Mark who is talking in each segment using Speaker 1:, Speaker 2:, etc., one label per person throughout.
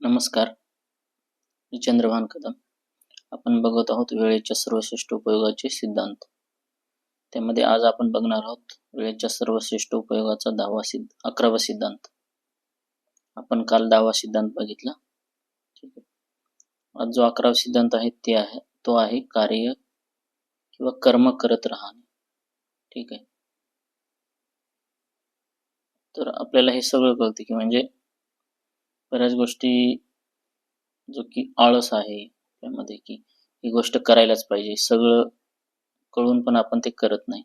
Speaker 1: नमस्कार. मी चंद्रभान कदम. आपण बघत आहोत वेळेच्या सर्वश्रेष्ठ उपयोगाचे सिद्धांत. त्यामध्ये आज आपण बघणार आहोत वेळेच्या सर्वश्रेष्ठ उपयोगाचा दहावा सिद्ध अकरावा सिद्धांत. आपण काल दहावा सिद्धांत बघितला. ठीक आहे. आज जो अकरावा सिद्धांत आहे ते आहे तो आहे कार्य किंवा कर्म करत राहणे. ठीक आहे. तर आपल्याला हे सगळं कळतं की म्हणजे बऱ्याच गोष्टी जो की आळस आहे त्यामध्ये की ही गोष्ट करायलाच पाहिजे. सगळं कळून पण आपण ते करत नाही.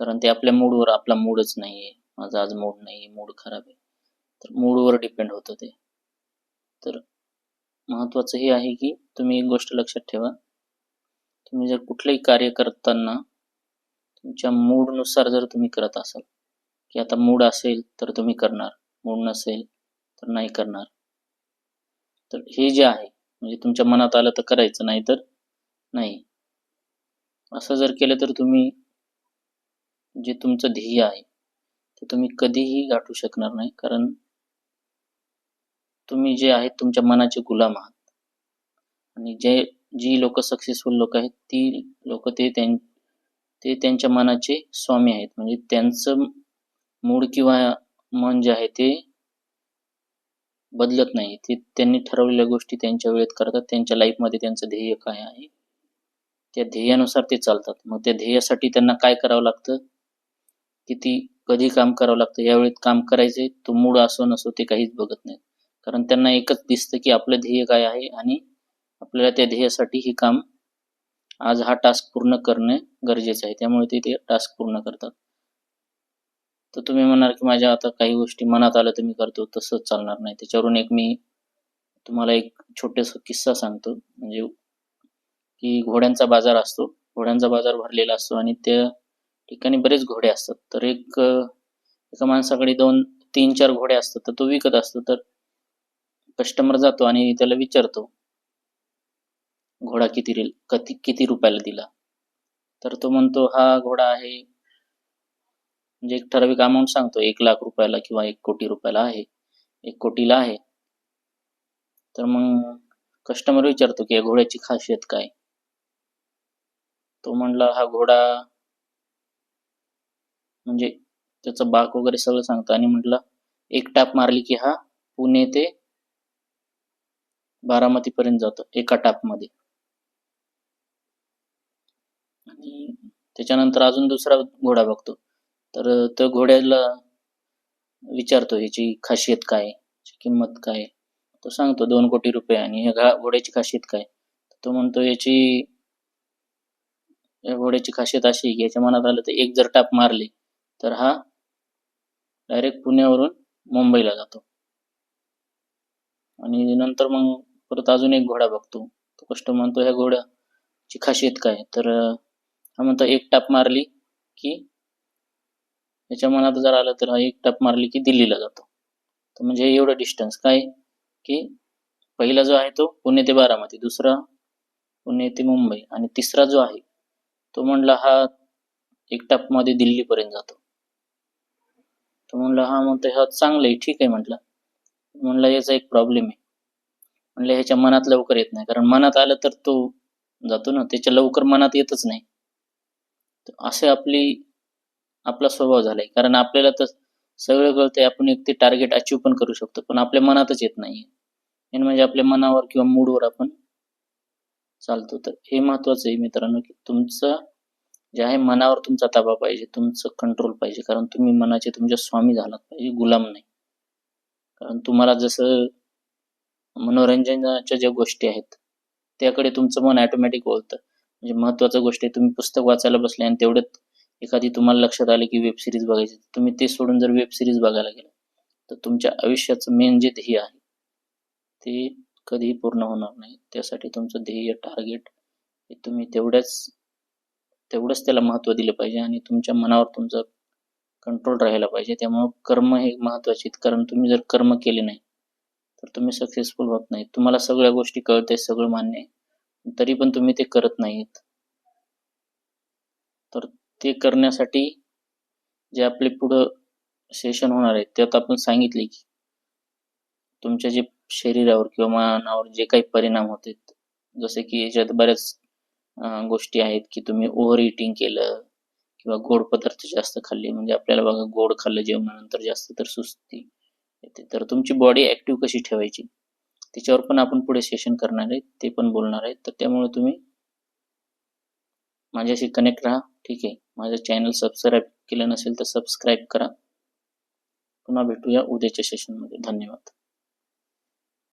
Speaker 1: कारण ते आपल्या मूडवर आपला मूडच नाहीये. माझा आज मूड नाही मूड खराब आहे. तर मूडवर डिपेंड होतं ते. तर महत्वाचं हे आहे की तुम्ही एक गोष्ट लक्षात ठेवा. तुम्ही जर कुठलंही कार्य करताना तुमच्या मूडनुसार जर तुम्ही करत असाल की आता मूड असेल तर तुम्ही करणार. मूड नसेल तर नाही करणार. तर हे जे आहे म्हणजे तुमच्या मनात आलं तर करायचं नाही तर नाही. असं जर केलं तर तुम्ही जे तुमचं ध्येय आहे ते तुम्ही कधीही गाठू शकणार नाही. कारण तुम्ही जे आहेत तुमच्या मनाचे गुलाम आहात. आणि जे जी लोक सक्सेसफुल लोक आहेत ती लोक ते त्यां ते त्यांच्या मनाचे स्वामी आहेत. म्हणजे त्यांचं मूड किंवा मन जे आहे ते बदलत नाही. ते त्यांनी ठरवलेल्या गोष्टी त्यांच्या वेळेत करतात. त्यांच्या लाईफमध्ये त्यांचं ध्येय काय आहे? त्या ध्येयानुसार ते चालतात. मग त्या ध्येयासाठी त्यांना काय करावं लागतं? किती कधी काम करावं लागतं? या वेळेत काम करायचे तो मूड असो नसो ते काहीच बघत नाही कारण त्यांना एकच दिसतं की आपलं ध्येय काय आहे आणि आपल्याला त्या ध्येयासाठी हे काम आज हा टास्क पूर्ण करणे गरजेचं आहे. त्यामुळे ते ते टास्क पूर्ण करतात. तर तुम्ही म्हणणार की माझ्या आता काही गोष्टी मनात आल्या तर मी करतो तसंच चालणार नाही. त्याच्यावरून एक मी तुम्हाला एक छोटेसा किस्सा सांगतो. म्हणजे की घोड्यांचा बाजार असतो. घोड्यांचा बाजार भरलेला असतो आणि त्या ठिकाणी बरेच घोडे असतात. तर एक एका माणसाकडे दोन तीन चार घोडे असतात तर तो विकत असतो. तर कस्टमर जातो आणि त्याला विचारतो घोडा किती रेल किती किती रुपयाला दिला? तर तो म्हणतो हा घोडा आहे म्हणजे एक ठराविक अमाऊंट सांगतो. एक लाख रुपयाला किंवा एक कोटी रुपयाला आहे. एक कोटीला आहे. तर मग कस्टमर विचारतो की या घोड्याची खासियत काय? तो म्हणला हा घोडा म्हणजे त्याचं बाक वगैरे सगळं सांगतो. आणि म्हटलं एक टाप मारली की हा पुणे ते बारामती पर्यंत जातो एका टापमध्ये आणि त्याच्यानंतर अजून दुसरा घोडा बघतो. तर त्या घोड्याला विचारतो याची खासियत काय? किंमत काय? तो सांगतो दोन कोटी रुपये आणि ह्या घोड्याची खासियत काय? तो म्हणतो याची या घोड्याची खासियत अशी की याच्या मनात आलं तर एक जर टाप मारली तर हा डायरेक्ट पुण्यावरून मुंबईला जातो. आणि नंतर मग परत अजून एक घोडा बघतो. तो कष्ट म्हणतो ह्या घोड्याची खासियत काय? तर हा म्हणतो एक टाप मारली की त्याच्या मनात जर आलं तर एक टप मारली की दिल्लीला जातो. तर म्हणजे एवढं डिस्टन्स काय? की पहिला जो आहे तो पुणे ते बारामती दुसरा पुणे ते मुंबई आणि तिसरा जो आहे तो म्हणला हा एक टपमध्ये दिल्लीपर्यंत जातो. तो म्हणला हा म्हणतो हा चांगलं आहे ठीक आहे म्हटलं. म्हणलं याचा एक प्रॉब्लेम आहे. म्हणलं ह्याच्या मनात लवकर येत नाही कारण मनात आलं तर तो जातो ना त्याच्या लवकर मनात येतच नाही. असे आपली आपला स्वभाव झालाय. कारण आपल्याला तर सगळं कळतंय आपण एक ते टार्गेट अचीव पण करू शकतो पण आपल्या मनातच येत नाही म्हणजे आपल्या मनावर किंवा मूडवर आपण चालतो. तर हे महत्वाचं आहे मित्रांनो की तुमचं जे आहे मनावर तुमचा ताबा पाहिजे तुमचं कंट्रोल पाहिजे. कारण तुम्ही मनाचे तुमच्या स्वामी झालात पाहिजे गुलाम नाही. कारण तुम्हाला जसं मनोरंजनाच्या ज्या गोष्टी आहेत त्याकडे तुमचं मन ऑटोमॅटिक वळतं. म्हणजे महत्वाचं गोष्ट आहे तुम्ही पुस्तक वाचायला बसले आणि तेवढ्यात एखादी तुम्हाला लक्षात आले की वेब सिरीज बघायची तुम्ही ते सोडून जर वेब सिरीज बघायला गेला तर तुमच्या आयुष्याचं मेन जे ध्येय आहे ते कधीही पूर्ण होणार नाही. त्यासाठी तुमचं ध्येय टार्गेट हे तुम्ही तेवढ्याच तेवढंच त्याला महत्त्व दिलं पाहिजे आणि तुमच्या मनावर तुमचं कंट्रोल राहायला पाहिजे. त्यामुळं कर्म हे महत्त्वाचे आहेत. कारण तुम्ही जर कर्म केले नाही तर तुम्ही सक्सेसफुल होत नाही. तुम्हाला सगळ्या गोष्टी कळते सगळं मान्य आहे. तरी पण तुम्ही ते करत नाहीत. तर ते करण्यासाठी जे आपले पुढं सेशन होणार आहे त्यात आपण सांगितले की तुमच्या जे शरीरावर किंवा मनावर जे काही परिणाम होते जसे की याच्यात बऱ्याच गोष्टी आहेत की तुम्ही ओव्हर इटिंग केलं किंवा गोड पदार्थ जास्त खाल्ले म्हणजे आपल्याला बघा गोड खाल्लं जेवणानंतर जास्त तर सुस्ती येते. तर तुमची बॉडी ऍक्टिव्ह कशी ठेवायची? त्याच्यावर पण आपण पुढे सेशन करणार आहे ते पण बोलणार आहे तर त्यामुळे तुम्ही माझ्याशी कनेक्ट राहा ठीक आहे? माझं चॅनल सबस्क्राईब केलं नसेल तर सबस्क्राईब करा. पुन्हा भेटूया उद्याच्या सेशनमध्ये धन्यवाद.